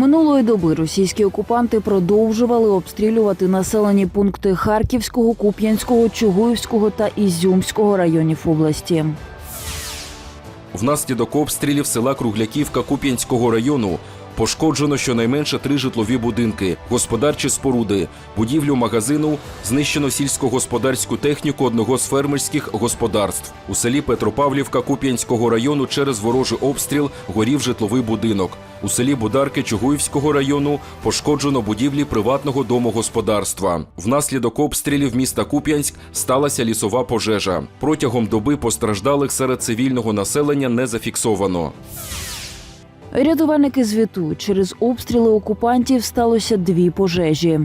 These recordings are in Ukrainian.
Минулої доби російські окупанти продовжували обстрілювати населені пункти Харківського, Куп'янського, Чугуївського та Ізюмського районів області. Внаслідок обстрілів села Кругляківка Куп'янського району пошкоджено щонайменше три житлові будинки, господарчі споруди, будівлю магазину, знищено сільськогосподарську техніку одного з фермерських господарств. У селі Петропавлівка Куп'янського району через ворожий обстріл горів житловий будинок. У селі Бударки Чугуївського району пошкоджено будівлі приватного домогосподарства. Внаслідок обстрілів міста Куп'янськ сталася лісова пожежа. Протягом доби постраждалих серед цивільного населення не зафіксовано. Рятувальники звітують, через обстріли окупантів сталося дві пожежі.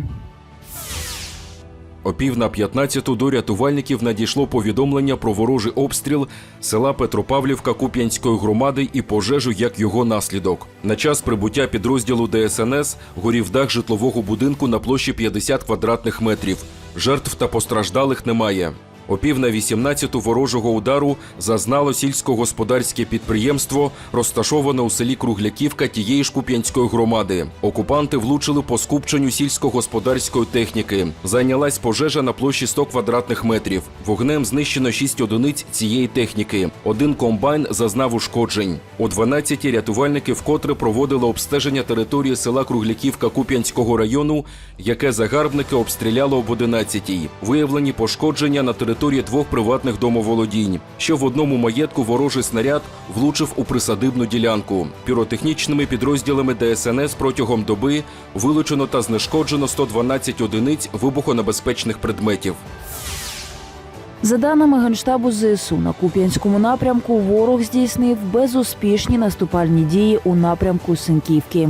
О пів на 15 до рятувальників надійшло повідомлення про ворожий обстріл села Петропавлівка Куп'янської громади і пожежу як його наслідок. На час прибуття підрозділу ДСНС горів дах житлового будинку на площі 50 квадратних метрів. Жертв та постраждалих немає. О пів на 18 ворожого удару зазнало сільськогосподарське підприємство, розташоване у селі Кругляківка тієї ж Куп'янської громади. Окупанти влучили по скупченню сільськогосподарської техніки. Зайнялась пожежа на площі 100 квадратних метрів. Вогнем знищено 6 одиниць цієї техніки. Один комбайн зазнав ушкоджень. О 12 рятувальники вкотре проводили обстеження території села Кругляківка Куп'янського району, яке загарбники обстріляли об 11 Виявлені пошкодження на території двох приватних домоволодінь. Ще в одному маєтку ворожий снаряд влучив у присадибну ділянку. Піротехнічними підрозділами ДСНС протягом доби вилучено та знешкоджено 112 одиниць вибухонебезпечних предметів. За даними Генштабу ЗСУ, на Куп'янському напрямку ворог здійснив безуспішні наступальні дії у напрямку Синківки.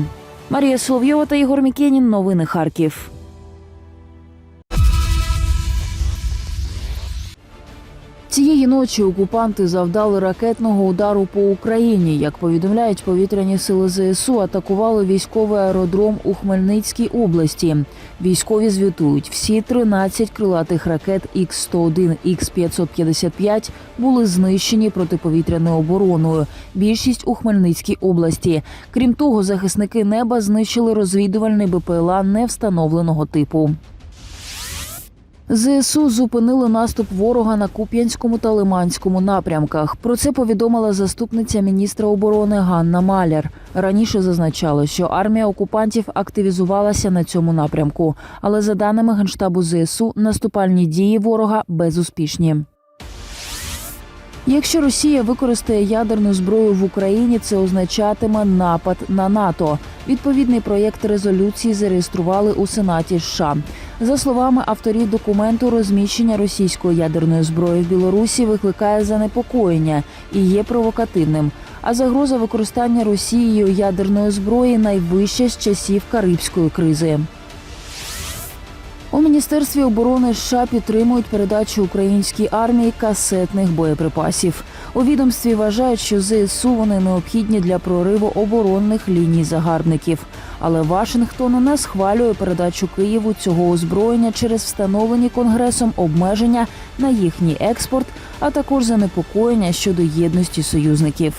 Марія Соловйова та Ігор Мікенін. Новини Харків. Цієї ночі окупанти завдали ракетного удару по Україні. Як повідомляють повітряні сили ЗСУ, атакували військовий аеродром у Хмельницькій області. Військові звітують, всі 13 крилатих ракет Х-101, Х-555 були знищені протиповітряною обороною. Більшість у Хмельницькій області. Крім того, захисники неба знищили розвідувальний БПЛА невстановленого типу. ЗСУ зупинили наступ ворога на Куп'янському та Лиманському напрямках. Про це повідомила заступниця міністра оборони Ганна Маляр. Раніше зазначало, що армія окупантів активізувалася на цьому напрямку, але за даними генштабу ЗСУ, наступальні дії ворога безуспішні. Якщо Росія використає ядерну зброю в Україні, це означатиме напад на НАТО. Відповідний проєкт резолюції зареєстрували у Сенаті США. За словами авторів документу, розміщення російської ядерної зброї в Білорусі викликає занепокоєння і є провокативним. А загроза використання Росією ядерної зброї найвища з часів Карибської кризи. У міністерстві оборони США підтримують передачу українській армії касетних боєприпасів. У відомстві вважають, що ЗСУ вони необхідні для прориву оборонних ліній загарбників. Але Вашингтон не схвалює передачу Києву цього озброєння через встановлені конгресом обмеження на їхній експорт, а також занепокоєння щодо єдності союзників.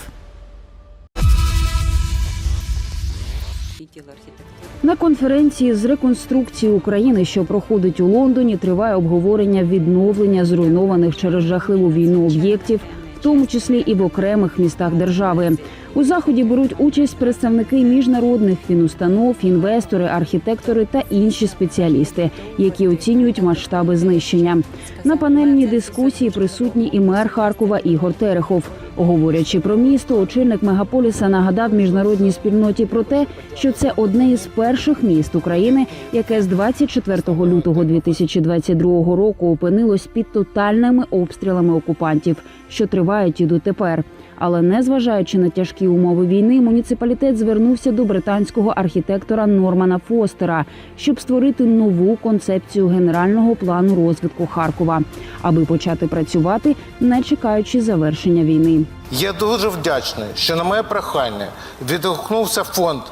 На конференції з реконструкції України, що проходить у Лондоні, триває обговорення відновлення зруйнованих через жахливу війну об'єктів, в тому числі і в окремих містах держави. У заході беруть участь представники міжнародних фінустанов, інвестори, архітектори та інші спеціалісти, які оцінюють масштаби знищення. На панельній дискусії присутній і мер Харкова Ігор Терехов. Говорячи про місто, очільник мегаполіса нагадав міжнародній спільноті про те, що це одне із перших міст України, яке з 24 лютого 2022 року опинилось під тотальними обстрілами окупантів, що тривають і дотепер. Але незважаючи на тяжкі умови війни, муніципалітет звернувся до британського архітектора Нормана Фостера, щоб створити нову концепцію генерального плану розвитку Харкова, аби почати працювати, не чекаючи завершення війни. Я дуже вдячний, що на моє прохання відгукнувся фонд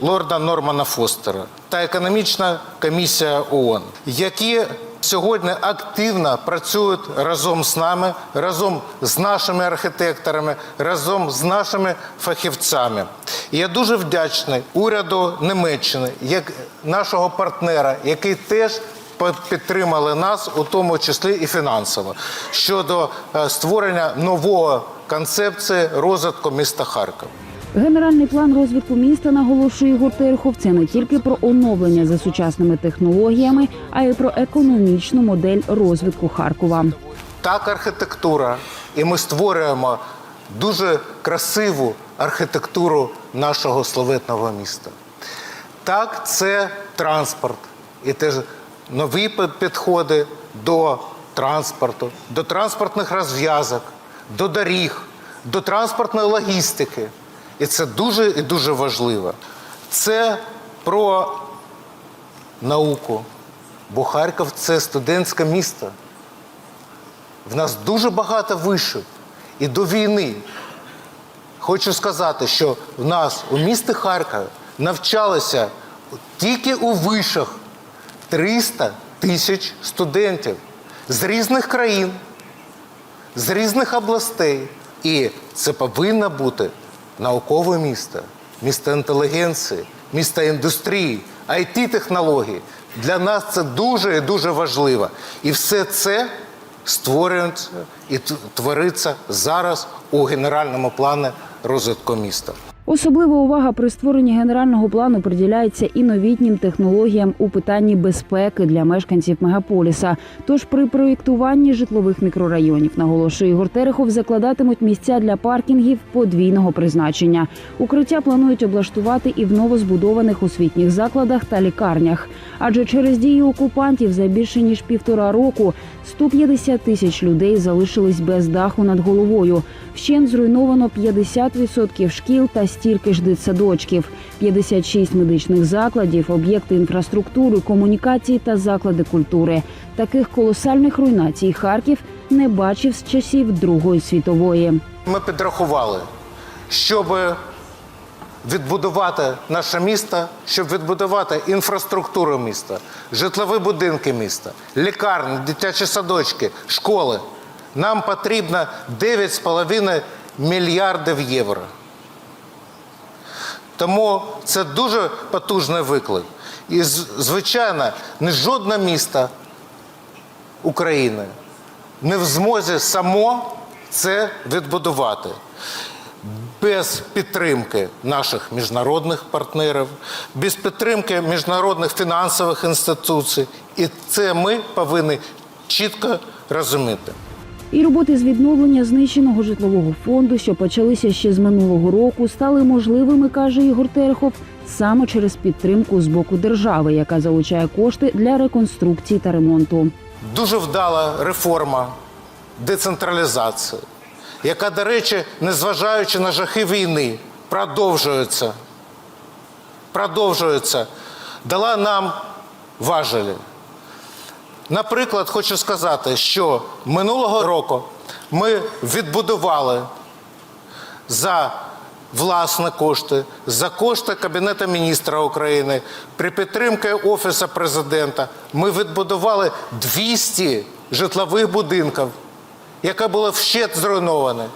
лорда Нормана Фостера та економічна комісія ООН, які сьогодні активно працюють разом з нами, разом з нашими архітекторами, разом з нашими фахівцями. І я дуже вдячний уряду Німеччини, як нашого партнера, який теж підтримали нас, у тому числі і фінансово, щодо е, створення нової концепції розвитку міста Харкова. Генеральний план розвитку міста наголошує Ігор це не тільки про оновлення за сучасними технологіями, а й про економічну модель розвитку Харкова. Так архітектура, і ми створюємо дуже красиву архітектуру нашого славетного міста. Так, це транспорт і теж нові підходи до транспорту, до транспортних розв'язок, до доріг, до транспортної логістики. І це дуже і дуже важливо. Це про науку, бо Харків це студентське місто. В нас дуже багато вишів. І до війни хочу сказати, що в нас у місті Харкові навчалося тільки у вишах 300 тисяч студентів з різних країн, з різних областей. І це повинно бути наукове місто, місто інтелігенції, місто індустрії, it технології Для нас це дуже і дуже важливо. І все це створюється і твориться зараз у генеральному плані розвитку міста. Особлива увага при створенні генерального плану приділяється і новітнім технологіям у питанні безпеки для мешканців мегаполіса. Тож при проєктуванні житлових мікрорайонів, наголошує Ігор Терехов, закладатимуть місця для паркінгів подвійного призначення. Укриття планують облаштувати і в новозбудованих освітніх закладах та лікарнях. Адже через дії окупантів за більше ніж півтора року 150 тисяч людей залишились без даху над головою. Вщент зруйновано 50% шкіл та стільки ж дитсадочків, 56 медичних закладів, об'єкти інфраструктури, комунікації та заклади культури. Таких колосальних руйнацій Харків не бачив з часів Другої світової. Ми підрахували, щоб відбудувати наше місто, щоб відбудувати інфраструктуру міста, житлові будинки міста, лікарні, дитячі садочки, школи. Нам потрібно 9,5 мільярдів євро. Тому це дуже потужний виклик. І, звичайно, не жодне місто України не в змозі само це відбудувати. Без підтримки наших міжнародних партнерів, без підтримки міжнародних фінансових інституцій. І це ми повинні чітко розуміти. І роботи з відновлення знищеного житлового фонду, що почалися ще з минулого року, стали можливими, каже Ігор Терехов, саме через підтримку з боку держави, яка залучає кошти для реконструкції та ремонту. Дуже вдала реформа децентралізації, яка, до речі, незважаючи на жахи війни, продовжується. Продовжується. Дала нам важелі. Наприклад, хочу сказати, що минулого року ми відбудували за власні кошти, за кошти Кабінету міністра України, при підтримці Офісу президента ми відбудували 200 житлових будинків, яке було вщет зруйноване.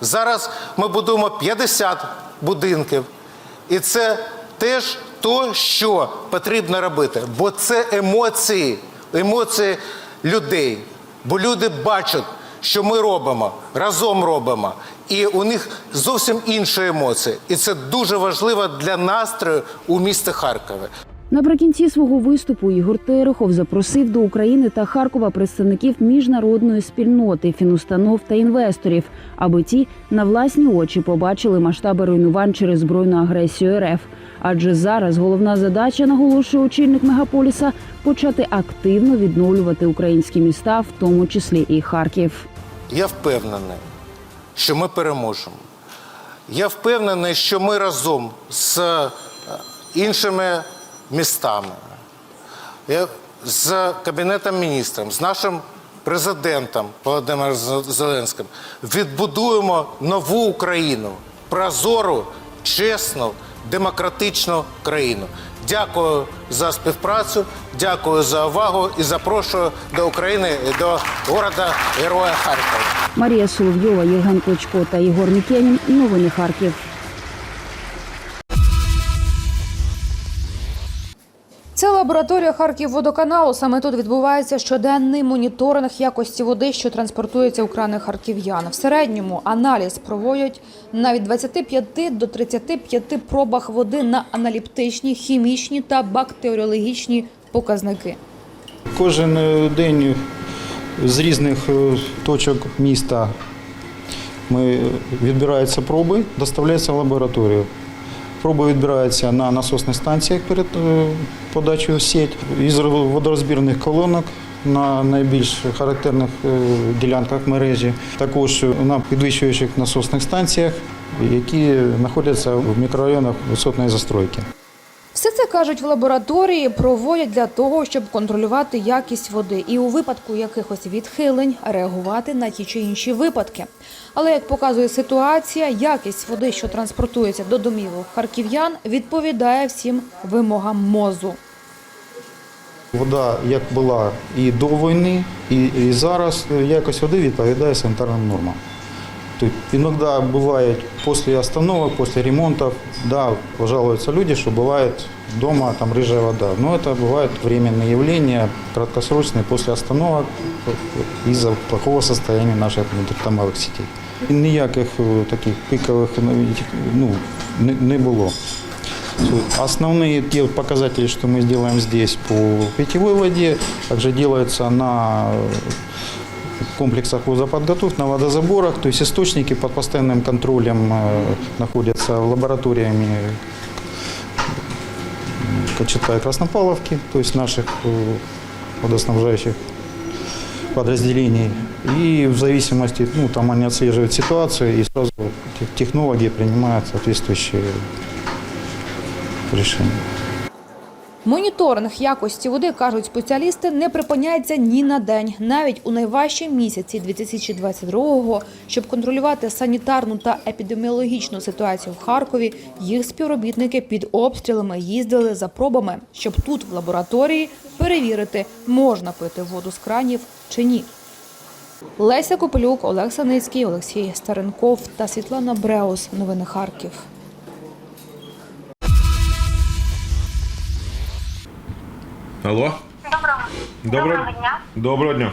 Зараз ми будуємо 50 будинків. І це теж то, що потрібно робити, бо це емоції, емоції людей. Бо люди бачать, що ми робимо, разом робимо. І у них зовсім інші емоції. І це дуже важливо для настрою у місті Харкові. Наприкінці свого виступу Ігор Терехов запросив до України та Харкова представників міжнародної спільноти, фінустанов та інвесторів, аби ті на власні очі побачили масштаби руйнувань через збройну агресію РФ. Адже зараз головна задача, наголошує очільник мегаполіса, почати активно відновлювати українські міста, в тому числі і Харків. Я впевнений, що ми переможемо. Я впевнений, що ми разом з е, іншими містами, з Кабінетом міністрів, з нашим президентом Володимиром Зеленським відбудуємо нову Україну прозору, чесну, демократичну країну. Дякую за співпрацю, дякую за увагу і запрошую до України до города Героя Харкова. Марія Соловйова, Євген Клочко та Ігор Мікенін. Новини Харків. Лабораторія Харківводоканалу. Саме тут відбувається щоденний моніторинг якості води, що транспортується у крани харків'ян. В середньому аналіз проводять на від 25 до 35 пробах води на аналіптичні, хімічні та бактеріологічні показники. Кожен е, день з різних е, точок міста ми відбираються проби, доставляються в лабораторію. Проби відбираються на насосних станціях перед е, подачею в сеть, із водорозбірних колонок на найбільш характерних е, ділянках мережі, також на підвищуючих насосних станціях, які знаходяться в мікрорайонах висотної застройки. Все це кажуть в лабораторії, проводять для того, щоб контролювати якість води і у випадку якихось відхилень реагувати на ті чи інші випадки. Але як показує ситуація, якість води, що транспортується до домівок харків'ян, відповідає всім вимогам мозу. Вода як була і до війни, і, зараз е, якість води відповідає санітарним нормам. Тобто іноді бувають після остановок, після ремонтів, да, пожалуются люди, що буває вдома там рыжая вода. Но это бывают временные явления, краткосрочные после остановок э, из-за плохого состояния наших водоканалових сетей. І ніяких е, таких пикових ну, не, не було. Основные те показатели, что мы сделаем здесь по питьевой воде, также делаются на комплексах водоподготовки, на водозаборах. То есть источники под постоянным контролем э, находятся лабораториями Кочета и Краснопавловки, то есть наших э, водоснабжающих подразделений. И в зависимости, ну, там они отслеживают ситуацию, и сразу тех- технологи принимают соответствующие решения. Моніторинг якості води, кажуть спеціалісти, не припиняється ні на день, навіть у найважчі місяці 2022-го. Щоб контролювати санітарну та епідеміологічну ситуацію в Харкові, їх співробітники під обстрілами їздили за пробами, щоб тут, в лабораторії, перевірити, можна пити воду з кранів чи ні. Леся Копелюк, Олег Саницький, Олексій Старенков та Світлана Бреус. Новини Харків. Алло? Доброго. Доброго- дня. Доброго дня.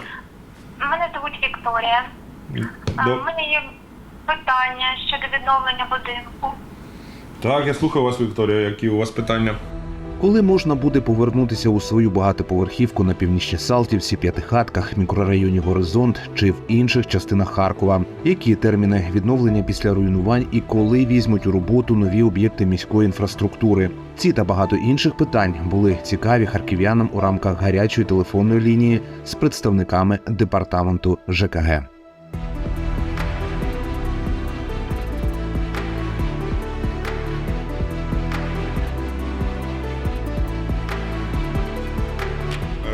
Мене звуть Вікторія. До- У мене є питання щодо відновлення будинку. Так, я слухаю вас, Вікторія. Які у вас питання? Коли можна буде повернутися у свою багатоповерхівку на північній Салтівці, п'ятихатках, мікрорайоні Горизонт чи в інших частинах Харкова? Які терміни відновлення після руйнувань і коли візьмуть у роботу нові об'єкти міської інфраструктури? Ці та багато інших питань були цікаві харків'янам у рамках гарячої телефонної лінії з представниками департаменту ЖКГ.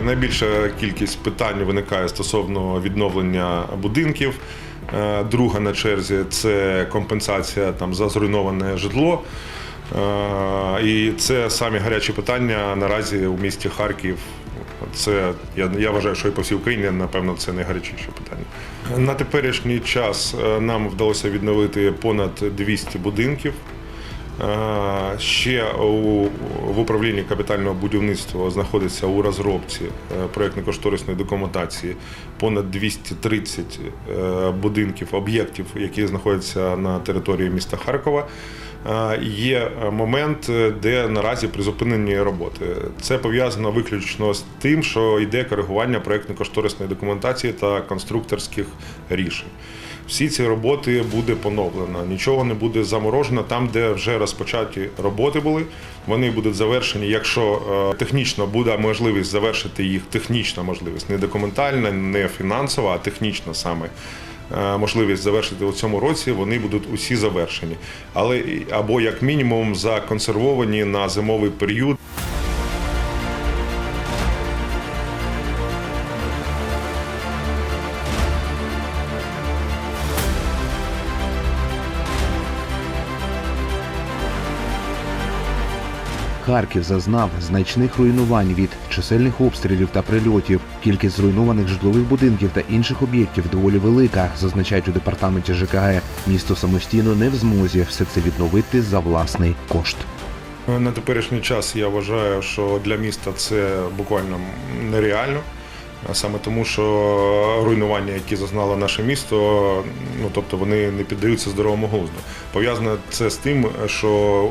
Найбільша кількість питань виникає стосовно відновлення будинків. Е, Друга на черзі це компенсація там за зруйноване житло. Е, І це самі гарячі питання наразі у місті Харків. Це я, я вважаю, що і по всій Україні, напевно, це найгарячіше питання. На теперішній час е, нам вдалося відновити понад 200 будинків. Е, Ще у, в управлінні капітального будівництва знаходиться у розробці е, проєктно-кошторисної документації понад 230 е, будинків, об'єктів, які знаходяться на території міста Харкова. Є момент, де наразі призупинені роботи. Це пов'язано виключно з тим, що йде коригування проєктно-кошторисної документації та конструкторських рішень. Всі ці роботи буде поновлено. Нічого не буде заморожено там, де вже розпочаті роботи були. Вони будуть завершені, якщо е, технічно буде можливість завершити їх, технічна можливість, не документальна, не фінансова, а технічна саме. е, Можливість завершити у цьому році, вони будуть усі завершені, але або як мінімум законсервовані на зимовий період. Харків зазнав значних руйнувань від чисельних обстрілів та прильотів. Кількість зруйнованих житлових будинків та інших об'єктів доволі велика, зазначають у департаменті ЖКГ. Місто самостійно не в змозі все це відновити за власний кошт. На теперішній час я вважаю, що для міста це буквально нереально. Саме тому, що руйнування, які зазнало наше місто, ну тобто вони не піддаються здоровому глузду. Пов'язано це з тим, що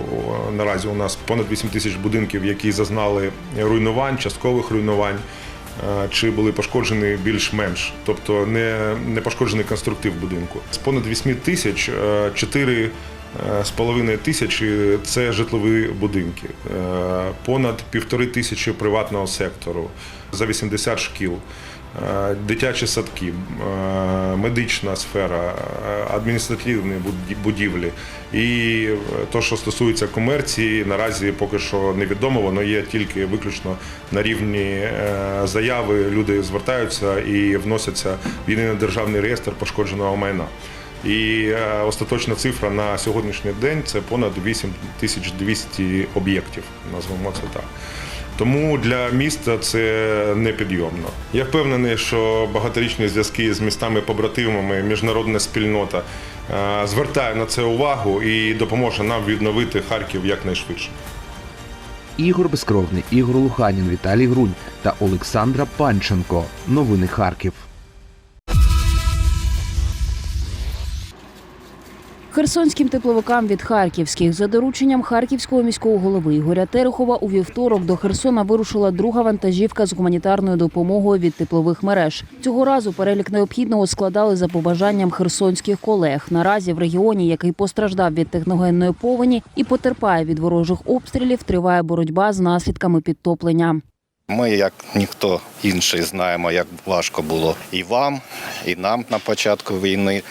наразі у нас понад 8 тисяч будинків, які зазнали руйнувань, часткових руйнувань. Чи були пошкоджені більш-менш, тобто не, не пошкоджений конструктив будинку. З понад 8 тисяч е, 4 е, з половиною тисячі це житлові будинки, понад півтори тисячі приватного сектору, за 80 шкіл, дитячі садки, е, медична сфера, е, адміністративні будівлі. І е, то, що стосується комерції, наразі поки що невідомо, воно є тільки виключно на рівні е, заяви. Люди звертаються і вносяться в єдиний державний реєстр пошкодженого майна. І е, остаточна цифра на сьогоднішній день це понад 8200 об'єктів, назвемо це так. Тому для міста це непідйомно. Я впевнений, що багаторічні зв'язки з містами-побратимами, міжнародна спільнота е, звертає на це увагу і допоможе нам відновити Харків якнайшвидше. Ігор Безкровний, Ігор Луханін, Віталій Грунь та Олександра Панченко. Новини Харків. Херсонським тепловикам від харківських за дорученням харківського міського голови Ігоря Терехова у вівторок до Херсона вирушила друга вантажівка з гуманітарною допомогою від теплових мереж. Цього разу перелік необхідного складали за побажанням херсонських колег. Наразі в регіоні, який постраждав від техногенної повені і потерпає від ворожих обстрілів, триває боротьба з наслідками підтоплення. Ми, як ніхто інший, знаємо, як важко було і вам, і нам на початку війни.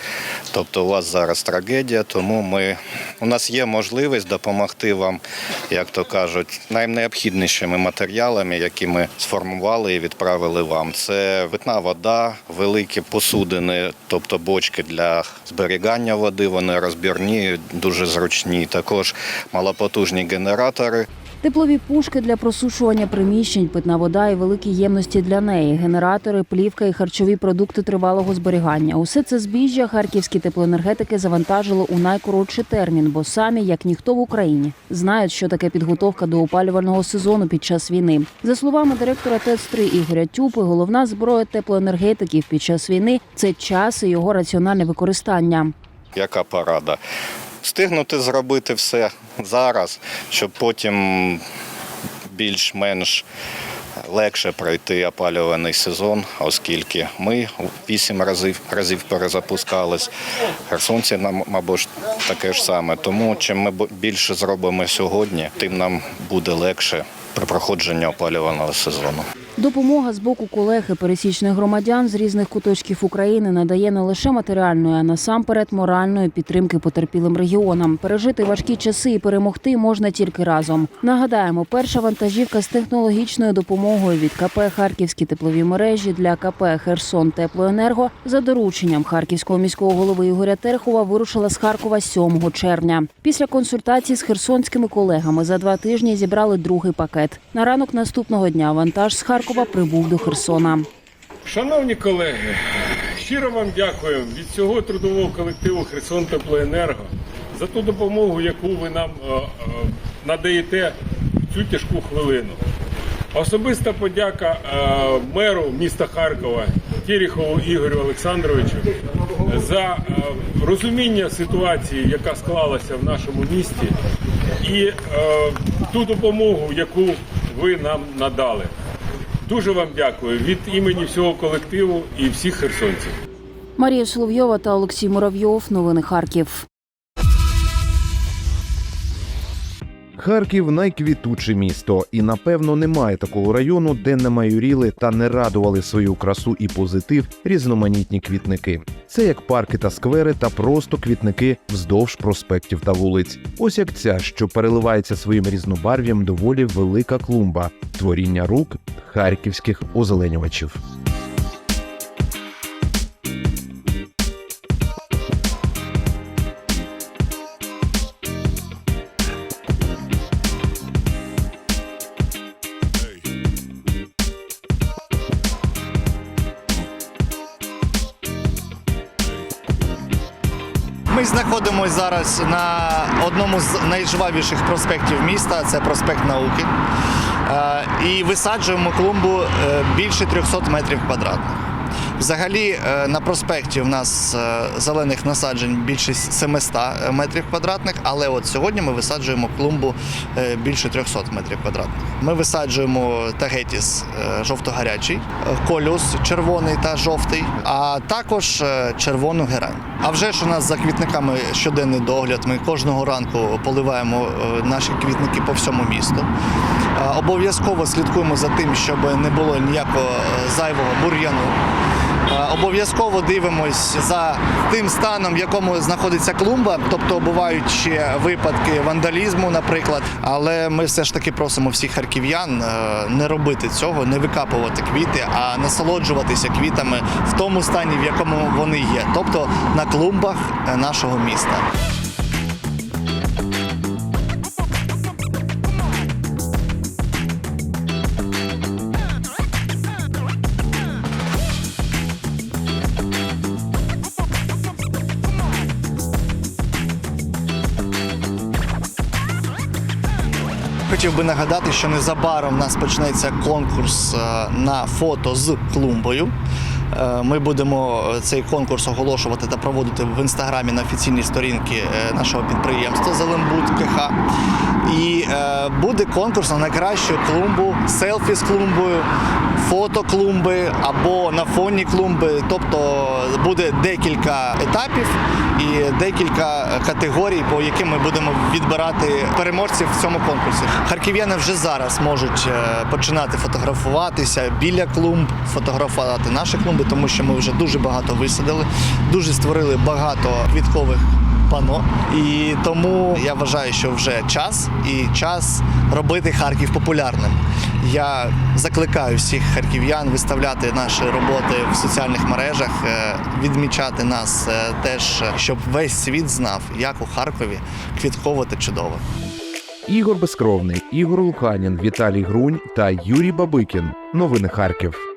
Тобто у вас зараз трагедія, тому ми, у нас є можливість допомогти вам, як то кажуть, найнеобхіднішими матеріалами, які ми сформували і відправили вам. Це питна вода, великі посудини, тобто бочки для зберігання води, вони розбірні, дуже зручні. Також малопотужні генератори. Теплові пушки для просушування приміщень, питна вода і великі ємності для неї, генератори, плівка і харчові продукти тривалого зберігання. Усе це збіжжя харківські теплоенергетики завантажили у найкоротший термін, бо самі, як ніхто в Україні, знають, що таке підготовка до опалювального сезону під час війни. За словами директора ТЕЦ-3 Ігоря Тюпи, головна зброя теплоенергетиків під час війни це час і його раціональне використання. Яка порада? Встигнути зробити все зараз, щоб потім більш-менш легше пройти опалюваний сезон, оскільки ми вісім разів разів перезапускались. Херсонці нам, мабуть, таке ж саме. Тому чим ми більше зробимо сьогодні, тим нам буде легше при проходженні опалювального сезону. Допомога з боку колег і пересічних громадян з різних куточків України надає не лише матеріальної, а насамперед моральної підтримки потерпілим регіонам. Пережити важкі часи і перемогти можна тільки разом. Нагадаємо, перша вантажівка з технологічною допомогою від КП Харківські теплові мережі для КП Херсон Теплоенерго за дорученням харківського міського голови Ігоря Терехова вирушила з Харкова 7 червня. Після консультацій з херсонськими колегами за два тижні зібрали другий пакет. На ранок наступного дня вантаж з Харкова прибув до Херсона. Шановні колеги, щиро вам дякую від всього трудового колективу Херсон Теплоенерго за ту допомогу, яку ви нам е, е, надаєте в цю тяжку хвилину. Особиста подяка е, меру міста Харкова Терехову Ігорю Олександровичу за розуміння ситуації, яка склалася в нашому місті, і ту допомогу, яку ви нам надали. Дуже вам дякую від імені всього колективу і всіх херсонців. Марія Соловйова та Олексій Муравйов. Новини Харків. Харків найквітуче місто, і напевно немає такого району, де не майоріли та не радували свою красу і позитив різноманітні квітники. Це як парки та сквери, та просто квітники вздовж проспектів та вулиць. Ось як ця, що переливається своїм різнобарв'ям доволі велика клумба творіння рук харківських озеленювачів. Знаходимося зараз на одному з найжвавіших проспектів міста це проспект науки. Е, І висаджуємо клумбу е, більше 300 метрів квадратних. Взагалі е, на проспекті в нас е, зелених насаджень більше 700 метрів квадратних, але от сьогодні ми висаджуємо клумбу е, більше 300 метрів квадратних. Ми висаджуємо тагетіс жовто-гарячий, колюс червоний та жовтий, а також червону герань. А вже ж у нас за квітниками щоденний догляд. Ми кожного ранку поливаємо наші квітники по всьому місту. Обов'язково слідкуємо за тим, щоб не було ніякого зайвого бур'яну. Обов'язково дивимось за тим станом, в якому знаходиться клумба, тобто бувають ще випадки вандалізму, наприклад. Але ми все ж таки просимо всіх харків'ян е, не робити цього, не викапувати квіти, а насолоджуватися квітами в тому стані, в якому вони є, тобто на клумбах нашого міста. Хотів би нагадати, що незабаром в нас почнеться конкурс е, на фото з клумбою. Е, Ми будемо цей конкурс оголошувати та проводити в інстаграмі на офіційній сторінці е, нашого підприємства Зеленбуд КХ. І е, буде конкурс на найкращу клумбу, селфі з клумбою, фото клумби або на фоні клумби. Тобто буде декілька етапів і декілька категорій, по яким ми будемо відбирати переможців в цьому конкурсі. Харків'яни вже зараз можуть е, починати фотографуватися біля клумб, фотографувати наші клумби, тому що ми вже дуже багато висадили, дуже створили багато квіткових пано. І тому я вважаю, що вже час і час робити Харків популярним. Я закликаю всіх харків'ян виставляти наші роботи в соціальних мережах, е, відмічати нас е, теж, щоб весь світ знав, як у Харкові квітково та чудово. Ігор Безкровний, Ігор Луханін, Віталій Грунь та Юрій Бабикін. Новини Харків.